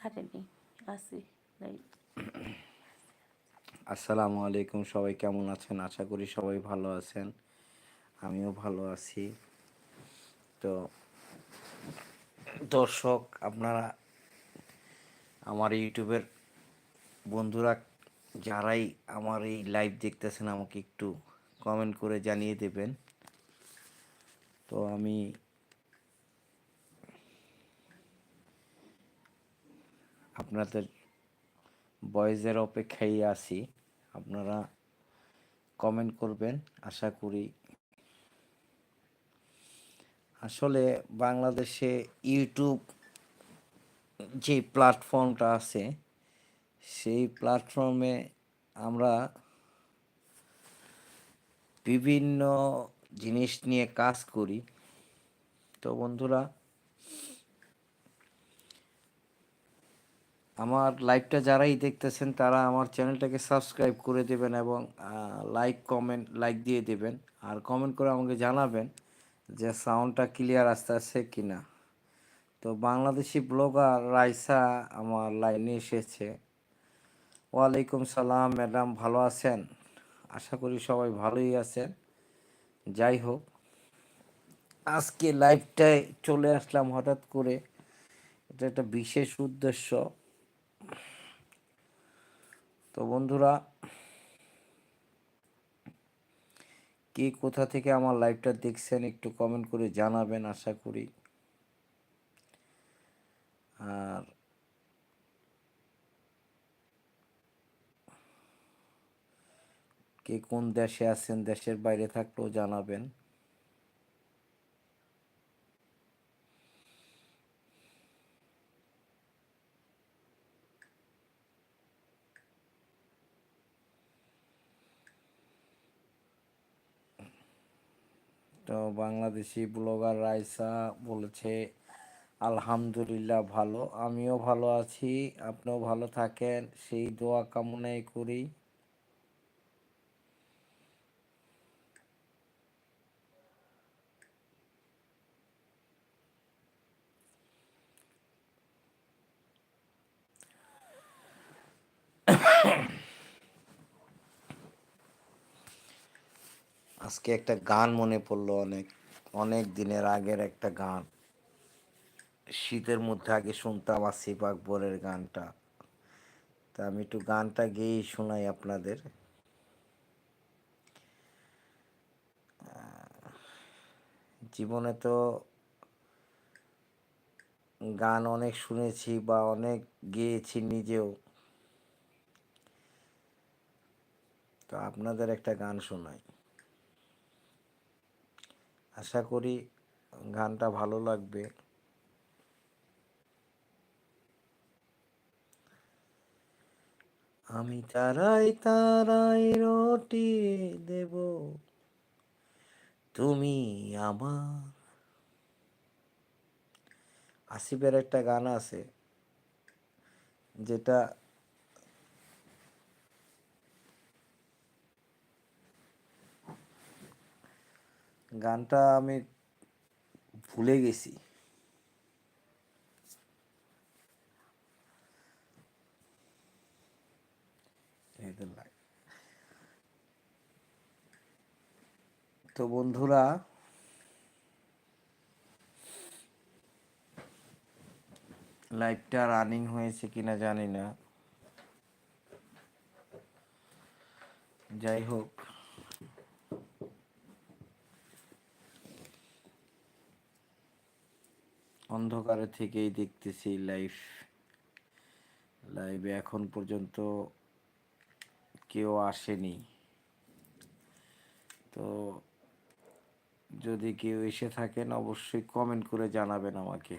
কাটেনি আসি আসসালামু আলাইকুম, সবাই কেমন আছেন? আশা করি সবাই ভালো আছেন। আমিও ভালো আছি। তো দর্শক, আপনারা, আমার ইউটিউবের বন্ধুরা যারাই আমার এই লাইভ দেখতেছেন, আমাকে একটু কমেন্ট করে জানিয়ে দেবেন। তো আমি আপনাদের বয়েজের অপেক্ষায় আছি। আপনারা কমেন্ট করবেন, আশা করি। আসলে বাংলাদেশে ইউটিউব যে প্ল্যাটফর্মটা আছে, সেই প্ল্যাটফর্মে আমরা বিভিন্ন জিনিস নিয়ে কাজ করি। তো বন্ধুরা আমার লাইভটা যারাই দেখতেছেন, তারা আমার চ্যানেলটাকে সাবস্ক্রাইব করে দেবেন এবং লাইক কমেন্ট লাইক দিয়ে দেবেন। আর কমেন্ট করে আমাকে জানাবেন যে সাউন্ডটা ক্লিয়ার আসতে আসছে কি না তো বাংলাদেশি ব্লগার রাইসা আমার লাইনে এসেছে। ওয়ালাইকুম সালাম, ম্যাডাম ভালো আছেন? আশা করি সবাই ভালোই আছেন। যাই হোক, আজকে লাইভটায় চলে আসলাম হঠাৎ করে। এটা একটা বিশেষ উদ্দেশ্য। তো বন্ধুরা, কে কোথা থেকে আমার লাইভটা দেখছেন একটু কমেন্ট করে জানাবেন আশা করি। আর কে কোন দেশে আছেন, দেশের বাইরে থাকলেও জানাবেন তো বাংলাদেশি ব্লগার রাইসা বলেছে, আলহামদুলিল্লাহ ভালো, আমিও ভালো আছি, আপনিও ভালো থাকেন, সেই দোয়া কামনাই করি। আজকে একটা গান মনে পড়ল অনেক অনেক দিনের আগের একটা গান। শীতের মধ্যে আগে শুনতাম আসিফ আকবরের গানটা। তা আমি একটু গানটা গেয়েই শোনাই আপনাদের। জীবনে তো গান অনেক শুনেছি বা অনেক গেয়েছি নিজেও। তো আপনাদের একটা গান শোনাই। আশা করি গানটা ভালো লাগবে। আমি তারাই তারাই রটি দেব, তুমি আমার। আসিফের একটা গান আছে, যেটা গানটা আমি ভুলে গেছি। তো বন্ধুরা লাইভটা রানিং হয়েছে কিনা জানি না। যাই হোক। অন্ধকারে থেকেই দেখতেছি লাইভ লাইভে এখন পর্যন্ত কেউ আসেনি। তো যদি কেউ এসে থাকেন, অবশ্যই কমেন্ট করে জানাবেন আমাকে।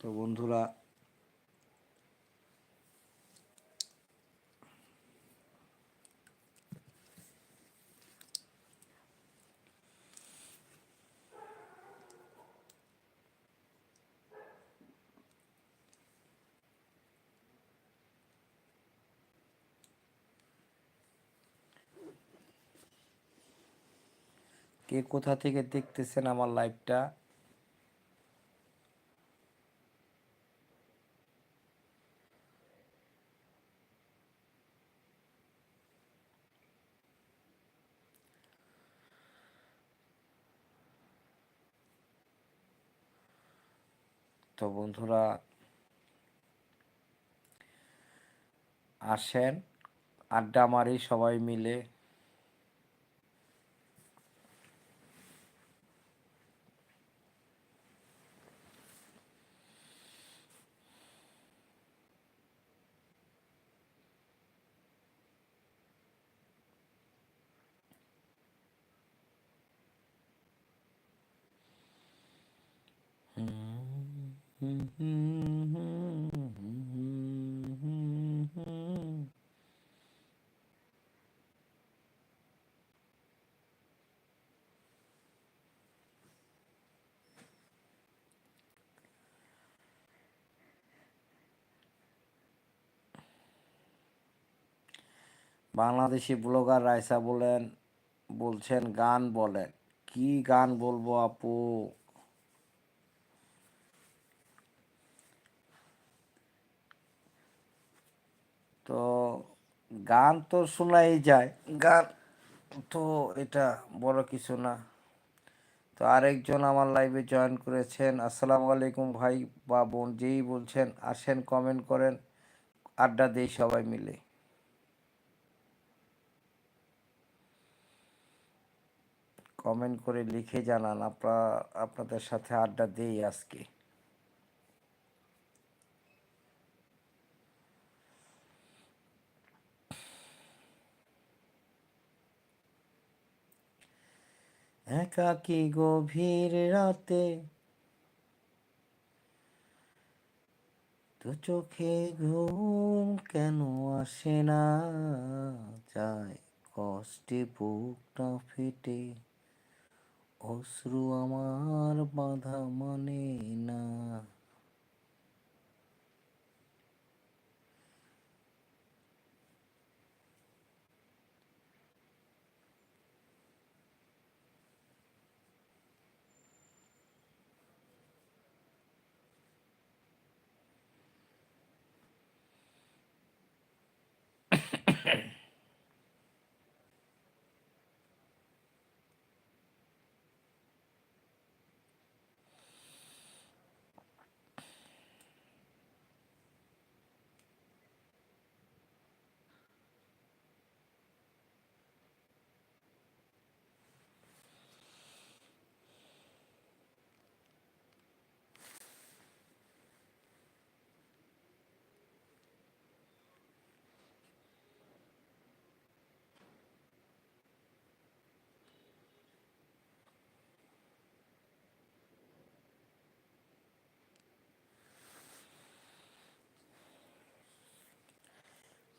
তো বন্ধুরা কে কোথা থেকে দেখতেছেন আমার লাইভটা? তো বন্ধুরা আসেন আড্ডা মারি সবাই মিলে। বাংলাদেশি ব্লগার রাইসা বলেন বলছেন গান বলেন। কি গান বলব আপু তো গান তো শোনাই যায়। গান। তো এটা বড় কিছু না। তো আরেকজন আমার লাইভে জয়েন করেছেন। আসসালামু আলাইকুম ভাই বা বোন যেই বলছেন আসেন কমেন্ট করেন। আড্ডা দেই সবাই মিলে। কমেন্ট করে লিখে জানান আপনার আপনাদের সাথে আড্ডা দেই আজকে। একাকী গভীর রাতে তো চোখে ঘুম কেন আসে না? যায় কষ্টে বুকটা ফেটে, অশ্রু আমার বাধা মানে না।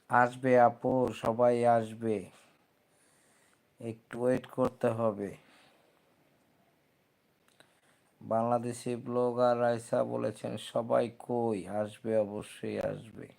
আসবে আপু, সবাই আসবে। একটু ওয়েট করতে হবে। বাংলাদেশি ব্লগার রাইসা বলেছেন, সবাই কই? আসবে, অবশ্যই আসবে।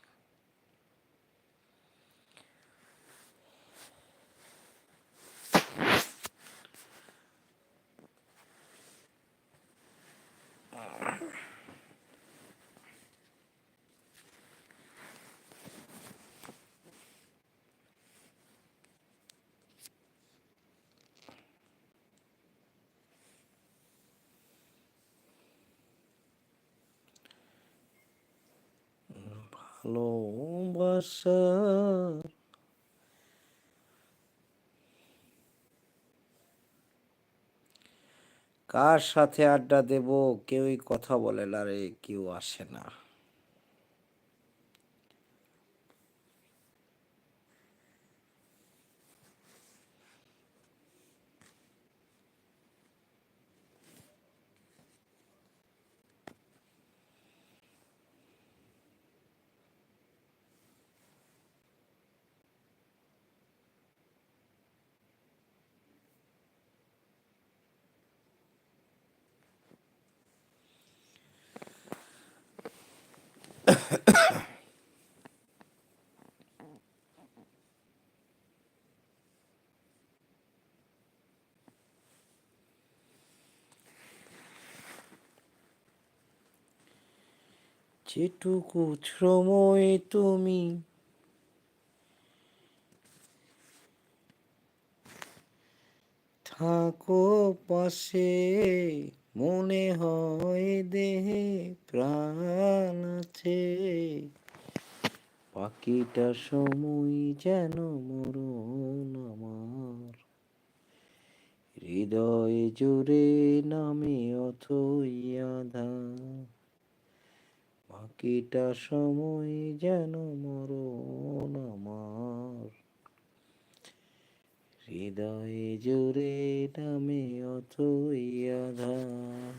কার সাথে আড্ডা দেব? কেউই কথা বলে না রে কেউ আসে না। যেটুকু সময় তুমি। থাকো পাশে, মনে হয় দেহে প্রাণ আছে। পাখিটা সময় যেন মরণ আমার। হৃদয়ে জুড়ে নামে অথই আধার। বাকিটা সময় যেন মরণ আমার। হৃদয়ে জুড়ে নামে অথই আধার।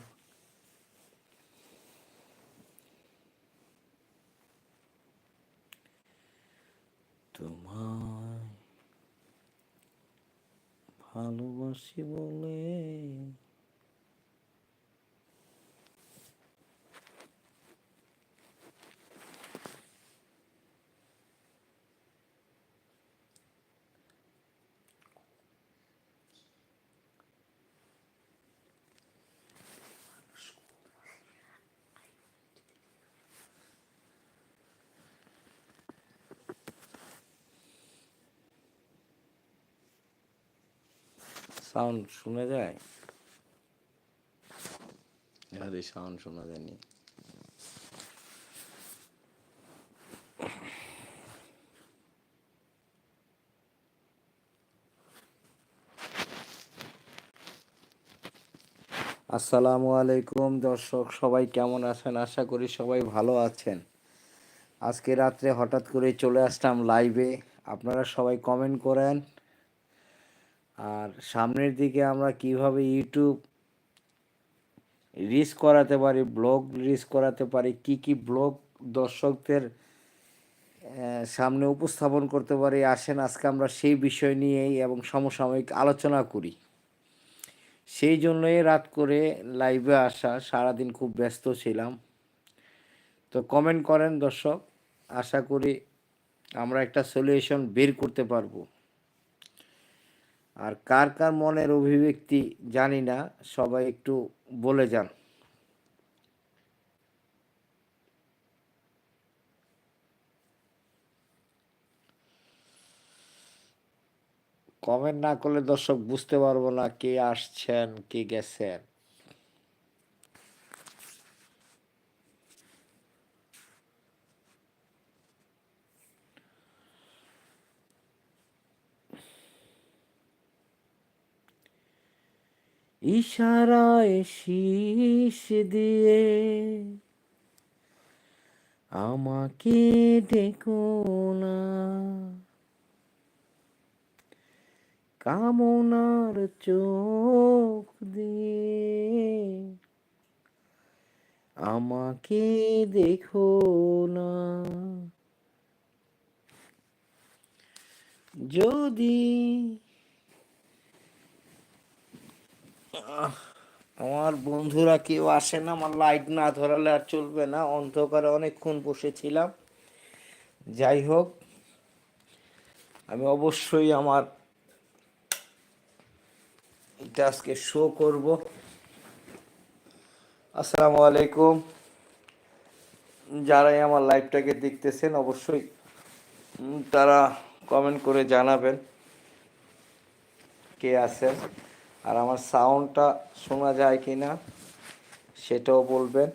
তোমায় ভালোবাসি বলে সাউন্ড শোনা যায়? আরে সাউন্ড শোনা যায়নি। আসসালামু আলাইকুম দর্শক সবাই কেমন আছেন? আশা করি সবাই ভালো আছেন। আজকে রাত্রে হঠাৎ করে চলে আসলাম লাইভে আপনারা সবাই কমেন্ট করেন। আর সামনের দিকে আমরা কীভাবে ইউটিউব রিচ করাতে পারি ব্লগ রিচ করাতে পারি, কি কি ব্লগ দর্শকদের সামনে উপস্থাপন করতে পারি, আসেন আজকে আমরা সেই বিষয় নিয়েই এবং সমসাময়িক আলোচনা করি। সেই জন্যই রাত করে লাইভে আসা, সারাদিন খুব ব্যস্ত ছিলাম। তো কমেন্ট করেন দর্শক, আশা করি আমরা একটা সলিউশন বের করতে পারব। আর কার কার মনের অভিব্যক্তি জানি না, সবাই একটু বলে যান। কমেন্ট না করলে দর্শক বুঝতে পারব না কে আসছেন, কে গেছেন। ইশারায় শীষ দিয়ে আমাকে ডেকো না। কামনার চোখ দিয়ে আমাকে দেখো না। যদি আমার বন্ধুরা কেউ আসে না, আমার লাইট না ধরালে আর চলবে না, অন্ধকারে অনেকক্ষণ বসেছিলাম। যাই হোক, আমি অবশ্যই আমার আজকে শো করব। আসসালামু আলাইকুম। যারাই আমার লাইভটাকে দেখতেছেন, অবশ্যই তারা কমেন্ট করে জানাবেন কে আছেন। আর আমার সাউন্ডটা শোনা যায় কি না সেটাও বলবেন।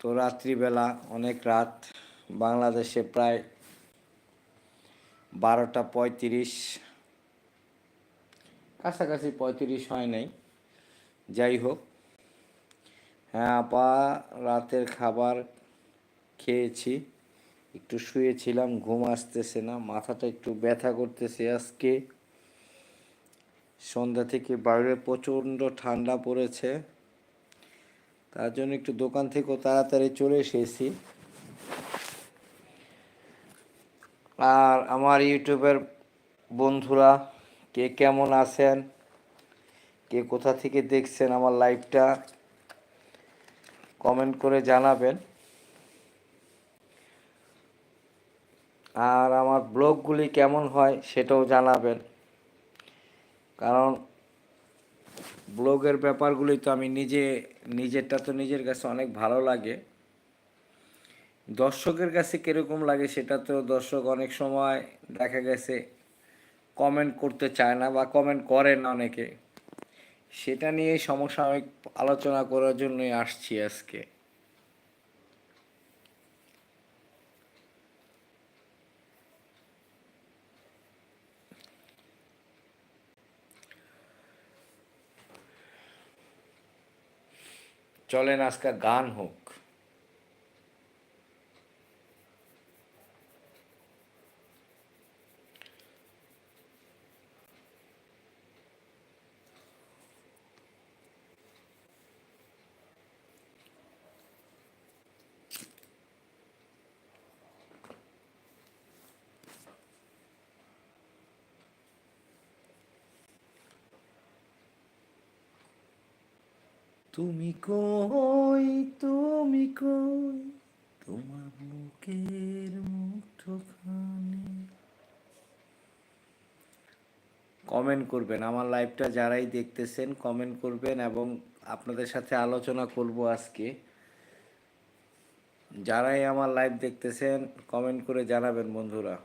তো রাত্রিবেলা অনেক রাত, বাংলাদেশে প্রায় বারোটা পঁয়ত্রিশ। কাছাকাছি পঁয়ত্রিশ হয় নাই। যাই হোক হ্যাঁ আপা, রাতের খাবার খেয়েছি। একটু শুয়েছিলাম, ঘুম আসতেছে না, মাথাটা একটু ব্যথা করতেছে আজকে। সন্ধ্যা থেকে বাইরে প্রচণ্ড ঠান্ডা পড়েছে। তার জন্য একটু দোকান থেকেও তাড়াতাড়ি চলে এসেছি। আর আমার ইউটিউবের বন্ধুরা, কে কেমন আছেন? কে কোথা থেকে দেখছেন আমার লাইভটা কমেন্ট করে জানাবেন। আর আমার ব্লগগুলি কেমন হয় সেটাও জানাবেন। কারণ ব্লগের ব্যাপারগুলি তো আমি নিজে, নিজেরটা তো নিজের কাছে অনেক ভালো লাগে। দর্শকের কাছে কীরকম লাগে সেটা তো দর্শক অনেক সময় দেখা গেছে কমেন্ট করতে চায় না বা কমেন্ট করে না অনেকে। সেটা নিয়ে সমসাময়িক আলোচনা করার জন্যই আসছি আজকে। চলেন আজকে গান হোক। তুমি কই তুমি কই? তোমার বুকের মুঠোখানে। কমেন্ট করবেন, আমার লাইভটা যারাই দেখতেছেন, কমেন্ট করবেন এবং আপনাদের সাথে আলোচনা করব আজকে। যারাই আমার লাইভ দেখতেছেন, কমেন্ট করে জানাবেন বন্ধুরা।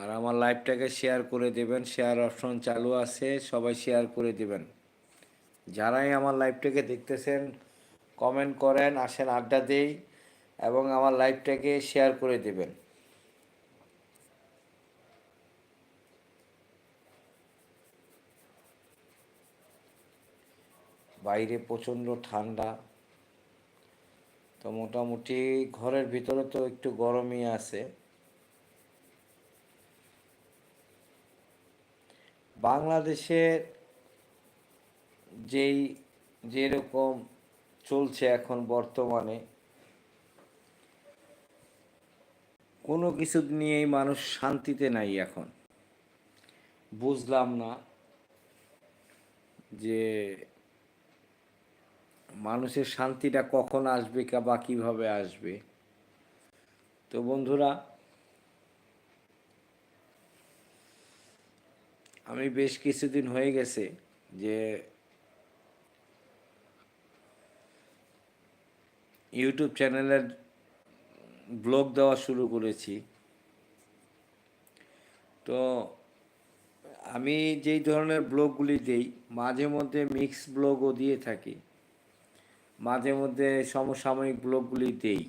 আর আমার লাইভটাকে শেয়ার করে দেবেন। শেয়ার অপশন চালু আছে, সবাই শেয়ার করে দেবেন। যারাই আমার লাইভটাকে দেখতেছেন কমেন্ট করেন, আসেন আড্ডা দেই এবং আমার লাইভটাকে শেয়ার করে দেবেন। বাইরে প্রচণ্ড ঠান্ডা। তো মোটামুটি ঘরের ভিতরে তো একটু গরমই আছে। বাংলাদেশের যেই, যেরকম চলছে এখন বর্তমানে, কোনো কিছু নিয়েই মানুষ শান্তিতে নাই এখন। বুঝলাম না যে মানুষের শান্তিটা কখন আসবে বা কীভাবে আসবে। তো বন্ধুরা আমি বেশ কিছুদিন হয়ে গেছে যে ইউটিউব চ্যানেলের ব্লগ দেওয়া শুরু করেছি। তো আমি যেই ধরনের ব্লগগুলি দেই, মাঝে মধ্যে মিক্স ব্লগও দিয়ে থাকি। মাঝে মধ্যে সমসাময়িক ব্লগগুলি দেই।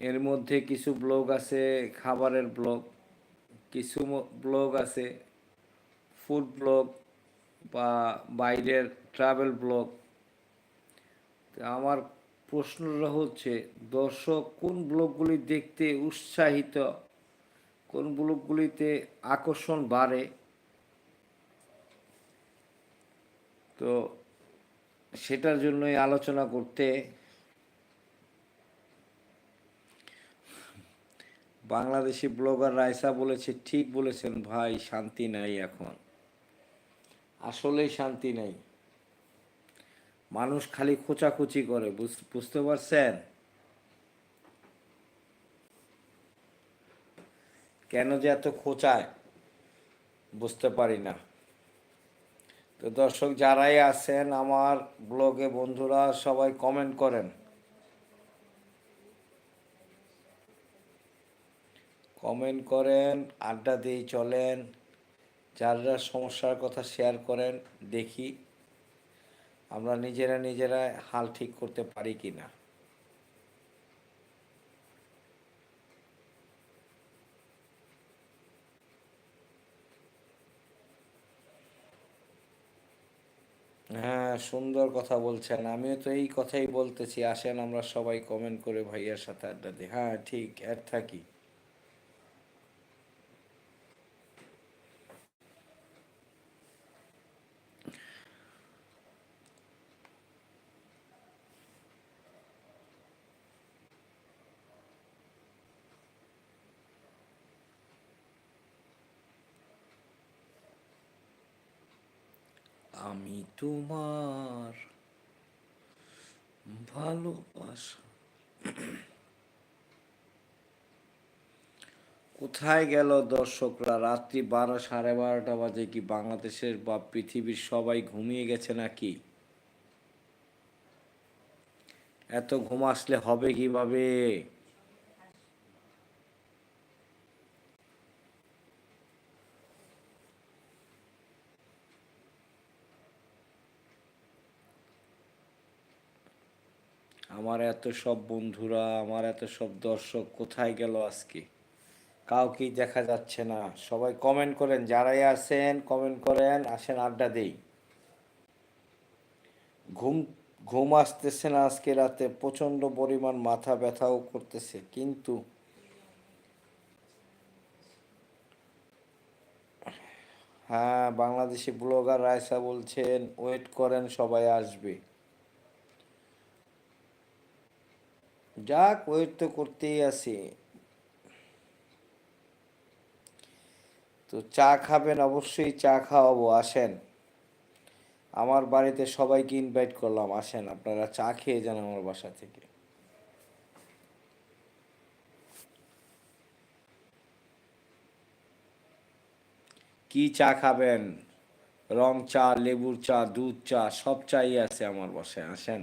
এর মধ্যে কিছু ব্লগ আছে, খাবারের ব্লগ। কিছু ব্লগ আছে ফুড ব্লগ বা বাইরের ট্রাভেল ব্লগ আমার প্রশ্নটা হচ্ছে, দর্শক কোন ব্লগগুলি দেখতে উৎসাহিত? কোন ব্লগগুলিতে আকর্ষণ বাড়ে? তো সেটার জন্যই আলোচনা করতে বাংলাদেশি ব্লগার রাইসা বলেছে, ঠিক বলেছেন ভাই, শান্তি নাই এখন। আসলেই শান্তি নাই। মানুষ খালি খোঁচাখুচি করে, বুঝ- বুঝতে পারছেন? কেন যে এত খোঁচায়, বুঝতে পারি না। তো দর্শক যারাই আছেন আমার ব্লগে, বন্ধুরা সবাই কমেন্ট করেন। কমেন্ট করেন, আড্ডা দিয়ে চলেন, যার যার সমস্যার কথা শেয়ার করেন, দেখি আমরা নিজেরা নিজেরা হাল ঠিক করতে পারি কি না হ্যাঁ সুন্দর কথা বলছেন। আমিও তো এই কথাই বলতেছি। আসেন আমরা সবাই কমেন্ট করে ভাইয়ার সাথে আড্ডা দিই। হ্যাঁ ঠিক অ্যাড থাকি আমি তোমার ভালোবাসা। কোথায় গেল দর্শকরা? রাত্রি বারো, সাড়ে বারোটা বাজে কি বাংলাদেশের বা পৃথিবীর সবাই ঘুমিয়ে গেছে নাকি? এত ঘুম আসলে হবে কীভাবে আমার এত সব বন্ধুরা, আমার এত সব দর্শক কোথায় গেল আজকে? কাউকেই দেখা যাচ্ছে না। সবাই কমেন্ট করেন, যারাই আছেন কমেন্ট করেন, আসেন আড্ডা দেই। ঘুম ঘুম আসতেছে না আজকে রাতে প্রচণ্ড পরিমাণ মাথা ব্যথাও করতেছে, কিন্তু হ্যাঁ বাংলাদেশি ব্লগার রায়সা বলছেন ওয়েট করেন, সবাই আসবে। যাক ওয়েট তো করতেই আছি তো চা খাবেন, অবশ্যই চা খাওয়াবো, আসেন। আমার বাড়িতে সবাইকে ইনভাইট করলাম, আসেন, আপনারা চা খেয়ে যান আমার বাসা থেকে। কি চা খাবেন? রং চা, লেবুর চা, দুধ চা, সব চাই আছে আমার বাসায়, আসেন।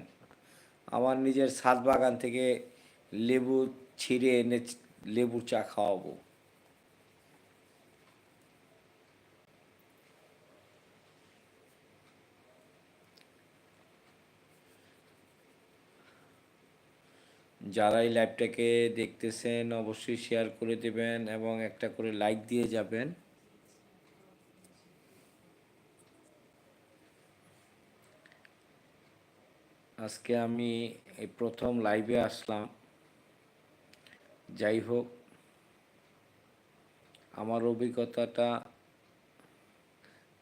আমার নিজের ছাদ বাগান থেকে লেবু ছিঁড়ে এনে লেবুর চা খাওয়াবো। যারাই লাইভটাকে দেখতেছেন, অবশ্যই শেয়ার করে দেবেন এবং একটা করে লাইক দিয়ে যাবেন। আজকে আমি এই প্রথম লাইভে আসলাম। যাই হোক, আমার অভিজ্ঞতাটা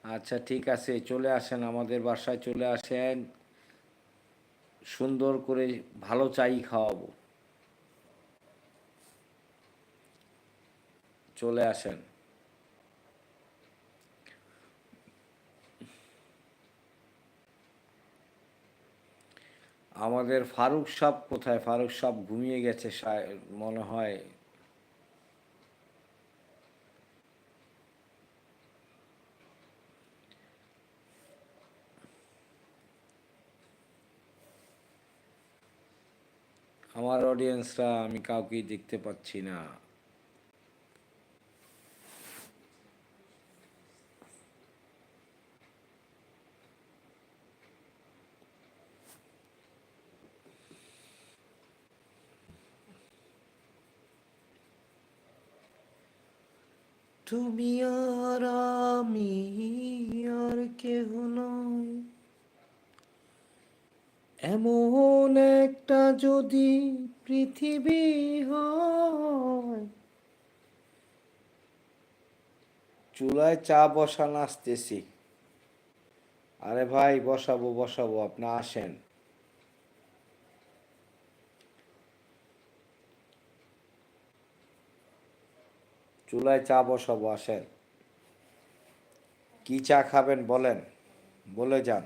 আচ্ছা ঠিক আছে, চলে আসেন, আমাদের বাসায় চলে আসেন। সুন্দর করে ভালো চাই খাওয়াবো। চলে আসেন। আমাদের ফারুক সাপ কোথায়? ফারুক সাপ ঘুমিয়ে গেছে মনে হয়। আমার অডিয়েন্সরা আমি কাউকেই দেখতে পাচ্ছি না। তুমি আর আমি আর কেহ নয় এমন একটা যদি পৃথিবী হয়, চুলায় চা বসান আসতেছি। আরে ভাই, বসাবো বসাবো, আপনি আসেন। চুলায় চা বসাবো আসেন। কি চা খাবেন বলেন? বলে যান।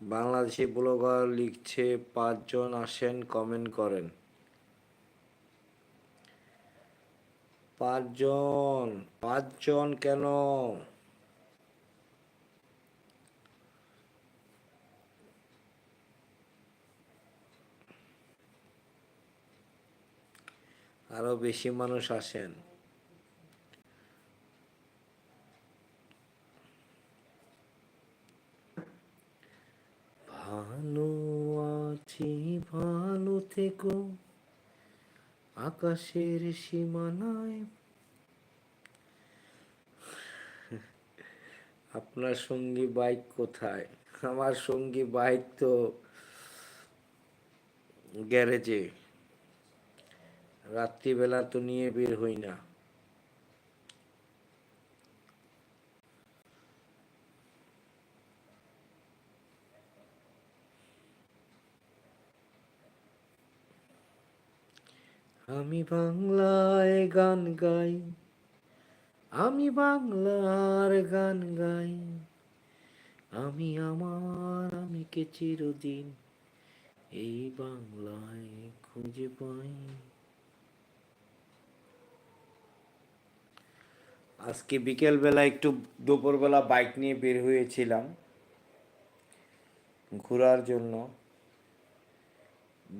বাংলাদেশি ব্লগার লিখছে পাঁচজন আসেন কমেন্ট করেন। পাঁচজন পাঁচজন কেন? আরও বেশি মানুষ আসেন ভালো আছি ভালো থেকো। আকাশের সীমানায়। আপনার সঙ্গী বাইক কোথায়? আমার সঙ্গী বাইক তো গ্যারেজে। রাত্রিবেলা তো নিয়ে বের হই না। আমি বাংলায় গান গাই। আমি বাংলার গান গাই। আমি আমার আমিকে চিরদিন এই বাংলায় খুঁজে পাই। আজকে বিকেলবেলা একটু দুপুরবেলা বাইক নিয়ে বের হয়েছিলাম ঘোরার জন্য।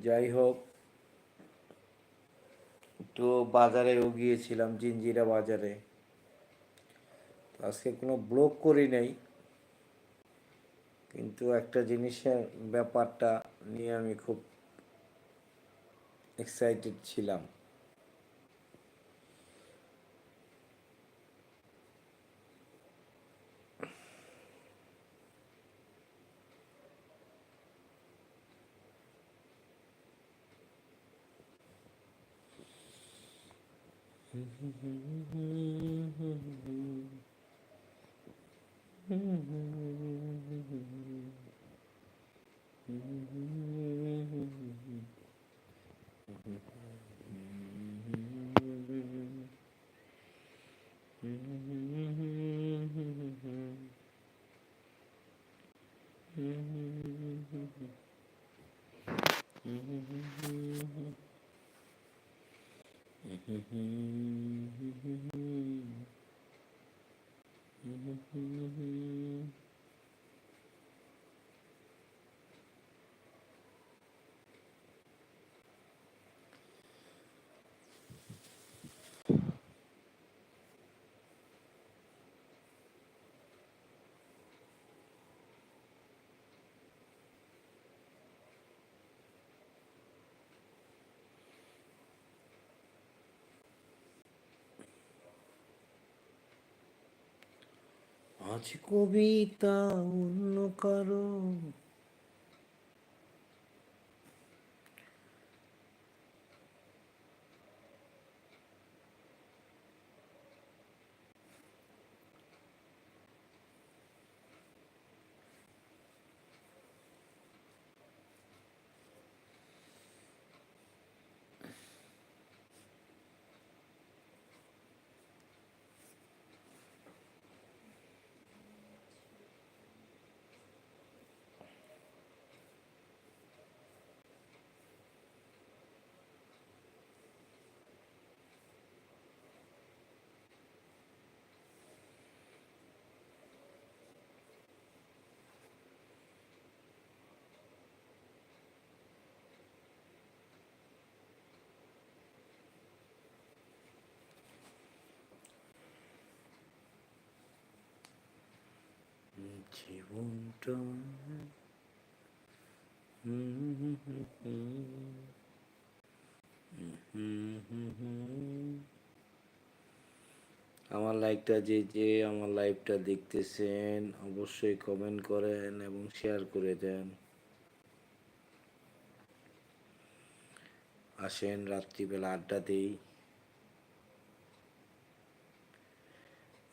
যাই হোক তো বাজারেও গিয়েছিলাম, জিঞ্জিরা বাজারে। আজকে কোনো ব্লগ করি নাই। কিন্তু একটা জিনিসের ব্যাপারটা নিয়ে আমি খুব এক্সাইটেড ছিলাম। Mm-hmm. আজ কবিতা অন্য কারও। জীবনটা। আমার লাইভটা যে যে আমার লাইভটা দেখতেছেন, অবশ্যই কমেন্ট করেন এবং শেয়ার করে দেন। আসেন রাত্রিবেলা আড্ডা দেই।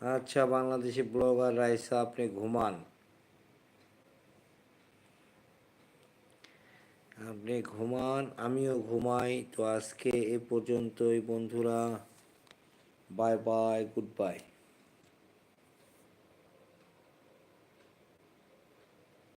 আচ্ছা বাংলাদেশি ব্লগার রাইসা, আপনি ঘুমান। আপনি ঘুমান আমিও ঘুমাই। তো আজকে এ পর্যন্তই বন্ধুরা। Bye bye goodbye.